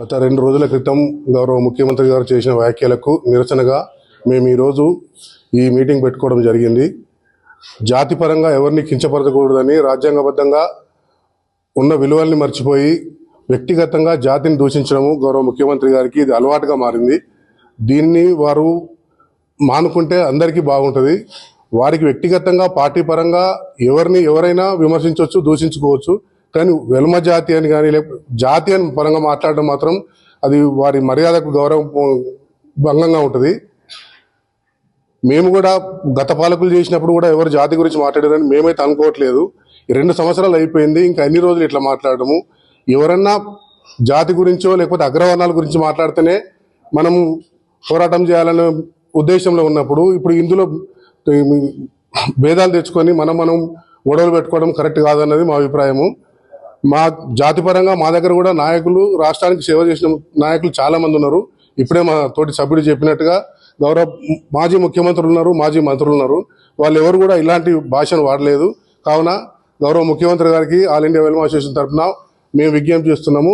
గత రెండు రోజుల క్రితం గౌరవ ముఖ్యమంత్రి గారు చేసిన వ్యాఖ్యలకు నిరసనగా మేము ఈరోజు ఈ మీటింగ్ పెట్టుకోవడం జరిగింది. జాతిపరంగా ఎవరిని కించపరచకూడదని రాజ్యాంగబద్ధంగా ఉన్న విలువల్ని మర్చిపోయి వ్యక్తిగతంగా జాతిని దూషించడము గౌరవ ముఖ్యమంత్రి గారికి ఇది అలవాటుగా మారింది. దీన్ని వారు మానుకుంటే అందరికీ బాగుంటుంది. వారికి వ్యక్తిగతంగా పార్టీ పరంగా ఎవరిని ఎవరైనా విమర్శించవచ్చు దూషించుకోవచ్చు. కానీ వెలుమ జాతి అని కానీ లేకపోతే జాతి అని పరంగా మాట్లాడడం మాత్రం అది వారి మర్యాదకు గౌరవం భంగంగా ఉంటుంది. మేము కూడా గత పాలకులు చేసినప్పుడు కూడా ఎవరు జాతి గురించి మాట్లాడారని మేమైతే అనుకోవట్లేదు. ఈ రెండు సంవత్సరాలు అయిపోయింది ఇంకా ఎన్ని రోజులు ఇట్లా మాట్లాడము? ఎవరన్నా జాతి గురించో లేకపోతే అగ్రవర్ణాల గురించి మాట్లాడితేనే మనం పోరాటం చేయాలనే ఉద్దేశంలో ఉన్నప్పుడు ఇప్పుడు ఇందులో భేదాలు తెచ్చుకొని మనం మనం గొడవలు పెట్టుకోవడం కరెక్ట్ కాదన్నది మా అభిప్రాయము. మా జాతిపరంగా మా దగ్గర కూడా నాయకులు రాష్ట్రానికి సేవ చేసిన నాయకులు చాలా మంది ఉన్నారు. ఇప్పుడే మా తోటి సభ్యుడు చెప్పినట్టుగా గౌరవ మాజీ ముఖ్యమంత్రులు ఉన్నారు మాజీ మంత్రులు ఉన్నారు. వాళ్ళు ఎవరు కూడా ఇలాంటి భాషను వాడలేదు. కావున గౌరవ ముఖ్యమంత్రి గారికి ఆల్ ఇండియా వెల్మ అసోసియేషన్ తరఫున మేము విజ్ఞప్తి చేస్తున్నాము.